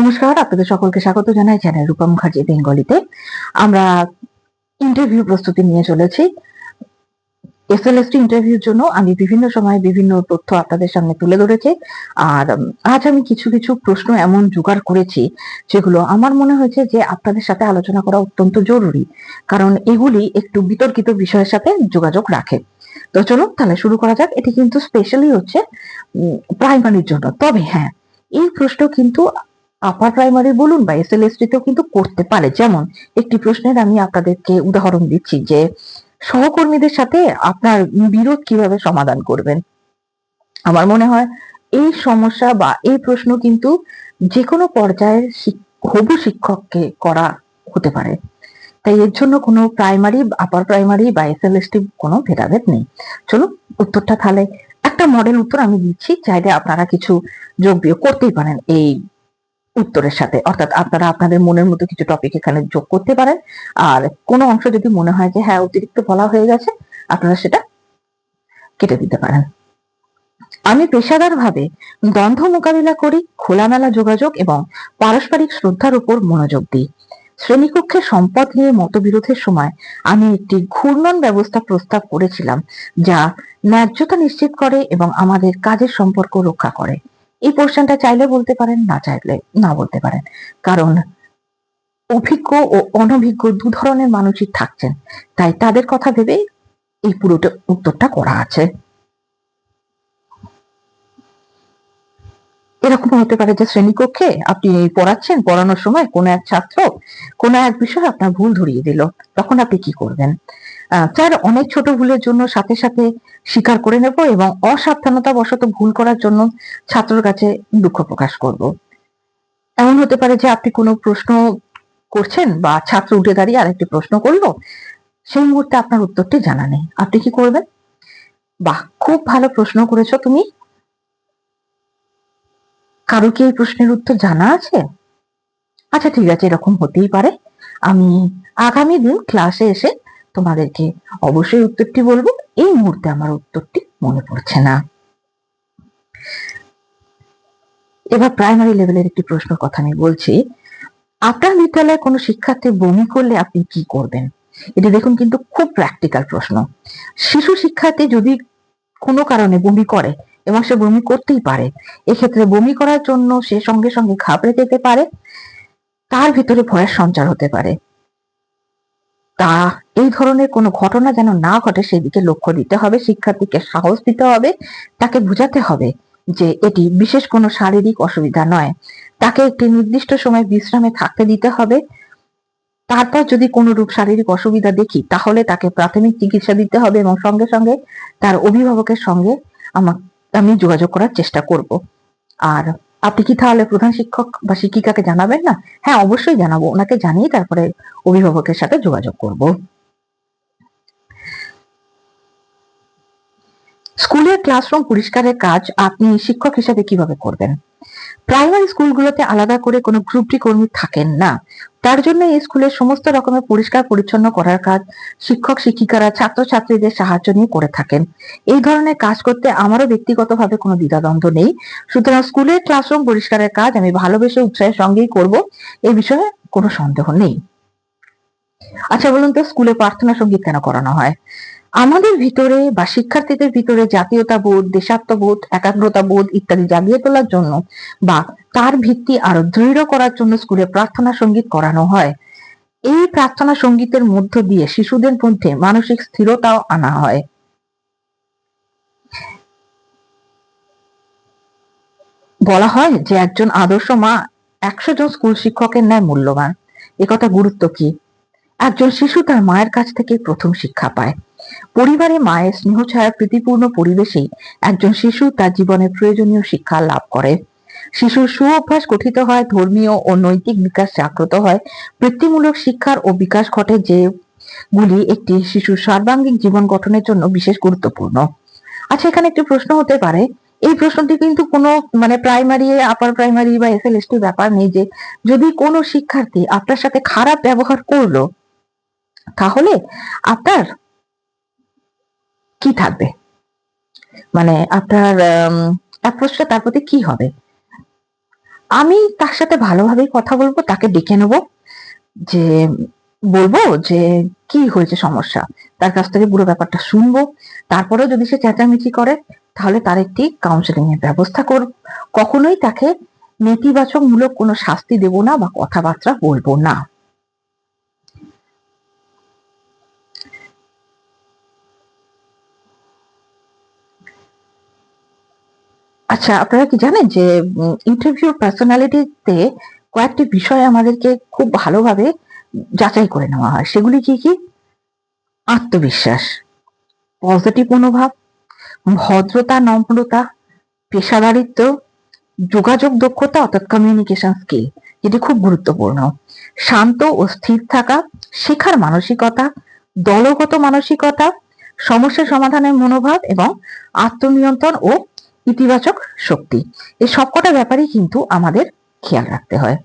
নমস্কার, আপনাদের সকলকে স্বাগত জানাই চ্যানেল রূপা মুখার্জি বেঙ্গলিতে। আমরা ইন্টারভিউ প্রস্তুতি নিয়ে চলেছি। এসএলএসটি ইন্টারভিউর জন্য আমি বিভিন্ন সময় বিভিন্ন তথ্য আপনাদের সামনে তুলে ধরেছি। আর আজ আমি কিছু কিছু প্রশ্ন এমন জোগাড় করেছি, যেগুলো আমার মনে হয়েছে যে আপনাদের সাথে আলোচনা করা অত্যন্ত জরুরি, কারণ এগুলি একটু বিতর্কিত বিষয়ের সাথে যোগাযোগ রাখে। তো চলুন তাহলে শুরু করা যাক। এটি কিন্তু স্পেশালি হচ্ছে প্রাইমারির জন্য। তবে হ্যাঁ এই প্রশ্ন কিন্তু আপার প্রাইমারি বলুন বা এস এসএলএসটি তেও কিন্তু করতে পারে। যেমন একটি প্রশ্নের আমি আপনাদেরকে উদাহরণ দিচ্ছি যে, সহকর্মীদের সাথে আপনার বিরোধ কীভাবে সমাধান করবেন? আমার মনে হয় এই সমস্যা বা এই প্রশ্ন কিন্তু যে কোনো পর্যায়ের হবু শিক্ষককে করা হতে পারে। তাই এর জন্য কোনো প্রাইমারি আপার প্রাইমারি বা এসএলএসটি কোনো ভেদাভেদ নেই। চলুন উত্তরটা তাহলে একটা মডেল উত্তর আমি দিচ্ছি, চাইলে আপনারা কিছু যোগ বিয়োগ করতেই পারেন এই উত্তরের সাথে। অর্থাৎ আপনারা আপনাদের মনের মতো কিছু টপিক এখানে যোগ করতে পারেন। আর কোনো অংশ যদি মনে হয় যে হ্যাঁ অতিরিক্ত বলা হয়ে গেছে, আপনারা সেটা কেটে দিতে পারেন। আমি পেশাদারভাবে দ্বন্দ্ব মোকাবিলা করি, খোলামেলা যোগাযোগ এবং পারস্পরিক শ্রদ্ধার উপর মনোযোগ দিই। শ্রেণীকক্ষে সম্পদ নিয়ে মতবিরোধের সময় আমি একটি ঘূর্ণন ব্যবস্থা প্রস্তাব করেছিলাম, যা ন্যায্যতা নিশ্চিত করে এবং আমাদের কাজের সম্পর্ক রক্ষা করে। এই পোর্শনটা চাইলে বলতে পারেন, না চাইলে না বলতে পারেন। কারণ অভিজ্ঞ ও অনভিজ্ঞ দু ধরনের মানুষই থাকছেন। তাই তাদের কথা ভেবে এই পুরোটা উত্তরটা করা আছে। এরকম হতে পারে যে শ্রেণীকক্ষে আপনি পড়াচ্ছেন, পড়ানোর সময় কোনো এক ছাত্র কোনো এক বিষয়ে আপনার ভুল ধরিয়ে দিল। তখন আপনি কি করবেন? স্যার অনেক ছোট ভুলের জন্য সাথে সাথে স্বীকার করে নেব এবং অসাবধানতা বশত ভুল করার জন্য ছাত্রের কাছে দুঃখ প্রকাশ করব। এমন হতে পারে যে আপনি কোনো প্রশ্ন করছেন বা ছাত্র উঠে দাঁড়িয়ে আরেকটি প্রশ্ন করল, সেই মুহূর্তে আপনার উত্তরটি জানা নেই। আপনি কি করবেন? বাহ, খুব ভালো প্রশ্ন করেছ তুমি। কারও কি এই প্রশ্নের উত্তর জানা আছে? আচ্ছা ঠিক আছে, এরকম হতেই পারে। আমি আগামী দিন ক্লাসে এসে তোমাদেরকে অবশ্যই উত্তরটি বলব। এই মুহূর্তে আমার উত্তরটি মনে পড়ছে না। এবার প্রাইমারি লেভেলের একটি প্রশ্নের কথা আমি বলছি। আপনার বিদ্যালয়ে কোনো শিক্ষার্থী বমি করলে আপনি কি করবেন? এটা দেখুন কিন্তু খুব প্র্যাকটিক্যাল প্রশ্ন। শিশু শিক্ষার্থী যদি কোনো কারণে বমি করে এবং সে বমি করতেই পারে, এক্ষেত্রে বমি করার জন্য সে সঙ্গে সঙ্গে ঘাবড়ে যেতে পারে, তার ভিতরে ভয়ের সঞ্চার হতে পারে। তা এই ধরনের কোনো ঘটনা যেন না ঘটে, সেদিকে লক্ষ্য দিতে হবে, শিক্ষার্থীকে সাহস দিতে হবে, তাকে বোঝাতে হবে যে এটি বিশেষ কোনো শারীরিক অসুবিধা নয়। তাকে একটি নির্দিষ্ট সময় বিশ্রামে থাকতে দিতে হবে। তারপর যদি কোনো রূপ শারীরিক অসুবিধা দেখি, তাহলে তাকে প্রাথমিক চিকিৎসা দিতে হবে এবং সঙ্গে সঙ্গে তার অভিভাবকের সঙ্গে আমি যোগাযোগ করার চেষ্টা করব। আর আপনি কি তাহলে প্রধান শিক্ষক বা শিক্ষিকাকে জানাবেন না? হ্যাঁ অবশ্যই জানাব। ওনাকে জানিয়ে তারপরে অভিভাবকের সাথে যোগাযোগ করব। স্কুলের ক্লাসরুম পরিষ্কারের কাজ আপনি শিক্ষক হিসেবে কীভাবে করবেন? প্রাইমারি স্কুলগুলোতে আলাদা করে কোনো গ্রুপটি কর্মী থাকেন না। তার জন্য এই স্কুলের সমস্ত রকমের পরিষ্কার পরিচ্ছন্ন করার কাজ শিক্ষক, শিক্ষিকারা, ছাত্রছাত্রীদের সাহায্য নিয়ে করে থাকেন। এই ধরনের কাজ করতে আমারও ব্যক্তিগতভাবে কোনো দ্বিধাদ্বন্দ্ব নেই। সুতরাং স্কুলের ক্লাসরুম পরিষ্কারের কাজ আমি ভালোবেসে উৎসাহের সঙ্গেই করব এই বিষয়ে কোনো সন্দেহ নেই। আচ্ছা বলুন তো, স্কুলে প্রার্থনা সংগীত কেন করানো হয়? আমাদের ভিতরে বা শিক্ষার্থীদের ভিতরে জাতীয়তা বোধ দেশাত্মবোধ একাগ্রতা বোধ ইত্যাদি জাগিয়ে তোলার জন্য বা তার ভিত্তি আরও দৃঢ় করার জন্য স্কুলে প্রার্থনা সংগীত করানো হয়। এই প্রার্থনা সঙ্গীতের মধ্য দিয়ে শিশুদের মধ্যে মানসিক স্থিরতাও আনা হয়। বলা হয় যে একজন আদর্শ মা একশো জন স্কুল শিক্ষকের ন্যায় মূল্যবান। একথা গুরুত্ব কি? একজন শিশু তার মায়ের কাছ থেকে প্রথম শিক্ষা পায়। পরিবারে মায়ের স্নেহ ছায়া প্রীতিপূর্ণ পরিবেশেই একজন শিশু তার জীবনে প্রয়োজনীয় শিক্ষা লাভ করে। শিশুর সু অভ্যাস গঠিত হয়, ধর্মীয় ও নৈতিক বিকাশ জাগ্রত হয়। বৃত্তিমূলক শিক্ষার ও বিকাশ ঘটে যে গুলি একটি শিশুর সর্বাঙ্গীন জীবন গঠনের জন্য বিশেষ গুরুত্বপূর্ণ। আচ্ছা এখানে একটি প্রশ্ন হতে পারে। এই প্রশ্নটি কিন্তু কোনো মানে প্রাইমারি আপার প্রাইমারি বা এসএলএসটি ব্যাপার নেই যে যদি কোনো শিক্ষার্থী আপনার সাথে খারাপ ব্যবহার করল তাহলে আপনার কি থাকবে? মানে আপনার অ্যাপ্রোচটা তার প্রতি কি হবে? আমি তার সাথে ভালোভাবেই কথা বলব, তাকে ডেকে নেব, যে বলব যে কি হয়েছে সমস্যা। তার কাছ থেকে পুরো ব্যাপারটা শুনব। তারপরেও যদি সে চেঁচামেচি করে, তাহলে তার একটি কাউন্সেলিং এর ব্যবস্থা করব। কখনোই তাকে নেতিবাচক মূলক কোনো শাস্তি দেব না বা কথাবার্তা বলব না। আচ্ছা আপনারা কি জানেন যে ইন্টারভিউ পার্সোনালিটিতে কয়েকটি বিষয় আমাদেরকে খুব ভালোভাবে যাচাই করে নেওয়া হয়। সেগুলি কি কি? আত্মবিশ্বাস পজিটিভ মনোভাব, ভদ্রতা, নম্রতা, পেশাদারিত্ব, যোগাযোগ দক্ষতা, অর্থাৎ কমিউনিকেশন স্কিল যেটি খুব গুরুত্বপূর্ণ। শান্ত ও স্থির থাকা, শেখার মানসিকতা, দলগত মানসিকতা, সমস্যা সমাধানের মনোভাব এবং আত্মনিয়ন্ত্রণ ও ইতিবাচক শক্তি। এই সবকটা ব্যাপারই কিন্তু আমাদের খেয়াল রাখতে হয়।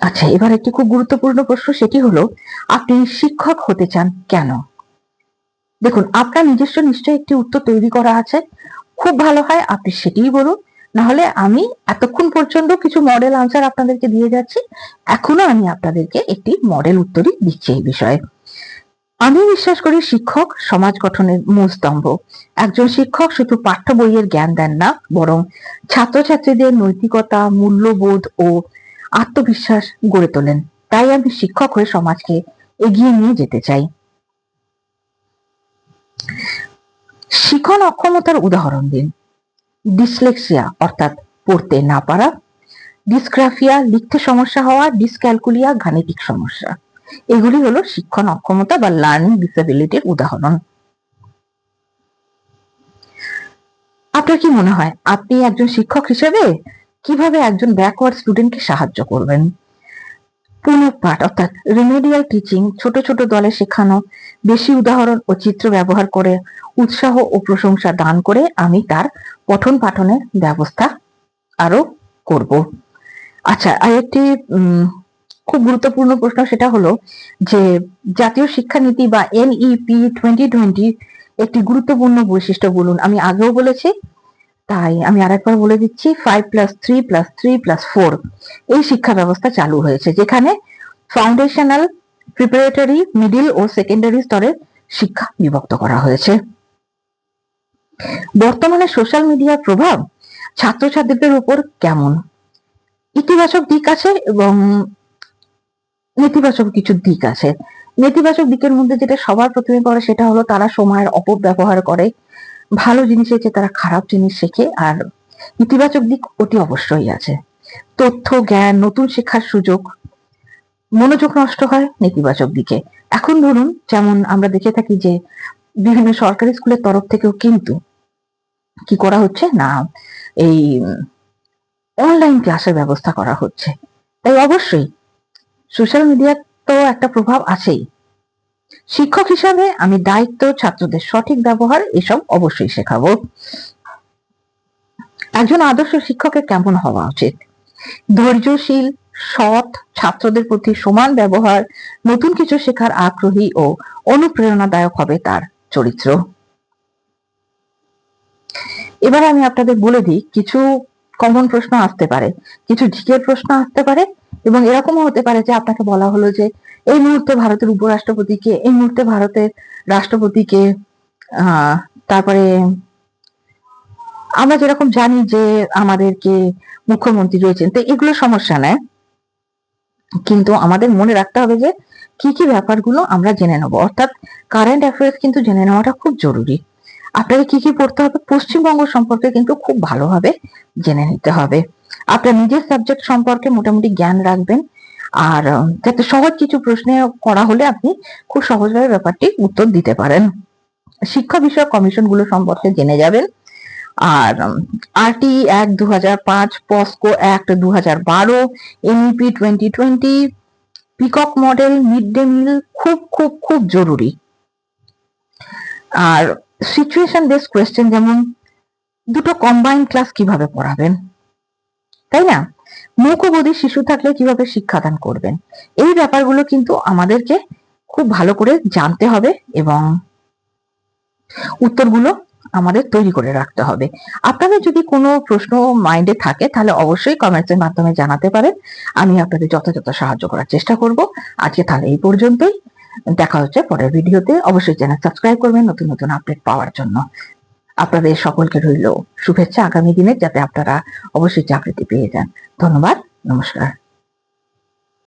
আচ্ছা এবার একটি খুব গুরুত্বপূর্ণ প্রশ্ন, সেটি হলো, আপনি শিক্ষক হতে চান কেন? দেখুন, আপনার নিজস্ব নিশ্চয়ই একটি উত্তর তৈরি করা আছে। খুব ভালো হয় আপনি সেটিই বলুন। নাহলে আমি এতক্ষণ পর্যন্ত কিছু মডেল আনসার আপনাদেরকে দিয়ে যাচ্ছি। এখনও আমি আপনাদেরকে একটি মডেল উত্তরই দিচ্ছি এই বিষয়ে। আমি বিশ্বাস করি শিক্ষক সমাজ গঠনের মূল স্তম্ভ। একজন শিক্ষক শুধু পাঠ্য বইয়ের জ্ঞান দেন না, বরং ছাত্রছাত্রীদের নৈতিকতা, মূল্যবোধ ও আত্মবিশ্বাস গড়ে তোলেন। তাই আমি শিক্ষক হয়ে সমাজকে এগিয়ে নিয়ে যেতে চাই। শিখন অক্ষমতার উদাহরণ দিন। ডিসলেক্সিয়া, অর্থাৎ পড়তে না পারা। ডিসগ্রাফিয়া, লিখতে সমস্যা হওয়া, ডিসক্যালকুলিয়া, গাণিতিক সমস্যা। এগুলি হলো শিক্ষণ, অক্ষমতা বা লার্নিং ডিসেবিলিটির উদাহরণ। আপনার কি মনে হয়, আপনি একজন শিক্ষক হিসেবে কীভাবে একজন ব্যাকওয়ার্ড স্টুডেন্টকে সাহায্য করবেন? পুনঃপাঠ, অর্থাৎ রিমেডিয়াল টিচিং ছোট ছোট দলে শেখানো, বেশি উদাহরণ ও চিত্র ব্যবহার করে উৎসাহ ও প্রশংসা দান করে আমি তার পঠন পাঠনের ব্যবস্থা আরও করব। আচ্ছা আর একটি খুব গুরুত্বপূর্ণ প্রশ্ন সেটা হলো যে জাতীয় শিক্ষানীতি বা এনইপি টোয়েন্টি টোয়েন্টি একটি গুরুত্বপূর্ণ বৈশিষ্ট্য বলুন। আমি আগেও বলেছি, তাই আমি আরেকবার বলে দিচ্ছি five plus three plus three plus four এই শিক্ষা ব্যবস্থা চালু হয়েছে, যেখানে ফাউন্ডেশনাল প্রিপারেটরি মিডিল ও সেকেন্ডারি স্তরের শিক্ষা বিভক্ত করা হয়েছে। বর্তমানে সোশ্যাল মিডিয়ার প্রভাব ছাত্রছাত্রীদের উপর কেমন? ইতিবাচক দিক আছে এবং নেতিবাচক কিছু দিক আছে। নেতিবাচক দিকের মধ্যে যেটা সবার প্রথমে করে সেটা হলো তারা সময়ের অপব্যবহার করে। ভালো জিনিসের চেয়ে তারা খারাপ জিনিস শেখে আর ইতিবাচক দিক অতি অবশ্যই আছে। তথ্য, জ্ঞান, নতুন শেখার সুযোগ, মনোযোগ নষ্ট হয় নেতিবাচক দিকে। এখন ধরুন, যেমন আমরা দেখে থাকি যে বিভিন্ন সরকারি স্কুলের তরফ থেকেও কিন্তু কি করা হচ্ছে না, এই অনলাইন ক্লাসের ব্যবস্থা করা হচ্ছে। তাই অবশ্যই সোশ্যাল মিডিয়ার তো একটা প্রভাব আছেই। শিক্ষক হিসাবে আমি দায়িত্ব ছাত্রদের সঠিক ব্যবহার এসব অবশ্যই শেখাবো। একজন আদর্শ শিক্ষকের কেমন হওয়া উচিত? ধৈর্যশীল, সৎ ছাত্রদের প্রতি সমান ব্যবহার, নতুন কিছু শেখার আগ্রহী ও অনুপ্রেরণাদায়ক হবে তার চরিত্র। এবার আমি আপনাদের বলে দিই, কিছু কমন প্রশ্ন আসতে পারে, কিছু ঝিকের প্রশ্ন আসতে পারে এবং এরকমও হতে পারে যে আপনাকে বলা হলো যে এই মুহূর্তে ভারতের উপরাষ্ট্রপতিকে, এই মুহূর্তে ভারতের রাষ্ট্রপতিকে তারপরে আমরা যেরকম জানি যে আমাদেরকে মুখ্যমন্ত্রী রয়েছেন, তো এগুলো সমস্যা নেয়। কিন্তু আমাদের মনে রাখতে হবে যে কি কি ব্যাপারগুলো আমরা জেনে নেব। অর্থাৎ কারেন্ট অ্যাফেয়ার্স কিন্তু জেনে নেওয়াটা খুব জরুরি। আপনাকে কি কি পড়তে হবে? পশ্চিমবঙ্গ সম্পর্কে কিন্তু খুব ভালোভাবে জেনে নিতে হবে। আপনার নিজের সাবজেক্ট সম্পর্কে মোটামুটি জ্ঞান রাখবেন। আর যাতে সহজ কিছু প্রশ্নে করা হলে আপনি খুব সহজভাবে ব্যাপারটি উত্তর দিতে পারেন। শিক্ষা বিষয়ক কমিশনগুলো সম্পর্কে জেনে যাবেন। আর আরটি এক দু হাজার পাঁচ পস্কো অ্যাক্ট দু হাজার বারো NEP twenty twenty peacock model mid day meal খুব খুব খুব জরুরি। আর সিচুয়েশন বেস কোয়েশ্চেন যেমন, দুটো কম্বাইন ক্লাস কীভাবে পড়াবেন? তাই না? মুখবোধী শিশু থাকলে কীভাবে শিক্ষাদান করবেন? এই ব্যাপারগুলো কিন্তু আমাদেরকে খুব ভালো করে জানতে হবে এবং উত্তরগুলো আমাদের তৈরি করে রাখতে হবে। আপনাদের যদি কোনো প্রশ্ন মাইন্ডে থাকে, তাহলে অবশ্যই কমেন্টসের মাধ্যমে জানাতে পারেন। আমি আপনাদের যথাযথ সাহায্য করার চেষ্টা করব। আজকে তাহলে এই পর্যন্তই। দেখা হচ্ছে পরের ভিডিওতে অবশ্যই চ্যানেল সাবস্ক্রাইব করবেন নতুন নতুন আপডেট পাওয়ার জন্য। আপনাদের সকলকে রইল শুভেচ্ছা আগামী দিনে যাতে আপনারা অবশ্যই চাকরিটি পেয়ে যান। ধন্যবাদ নমস্কার।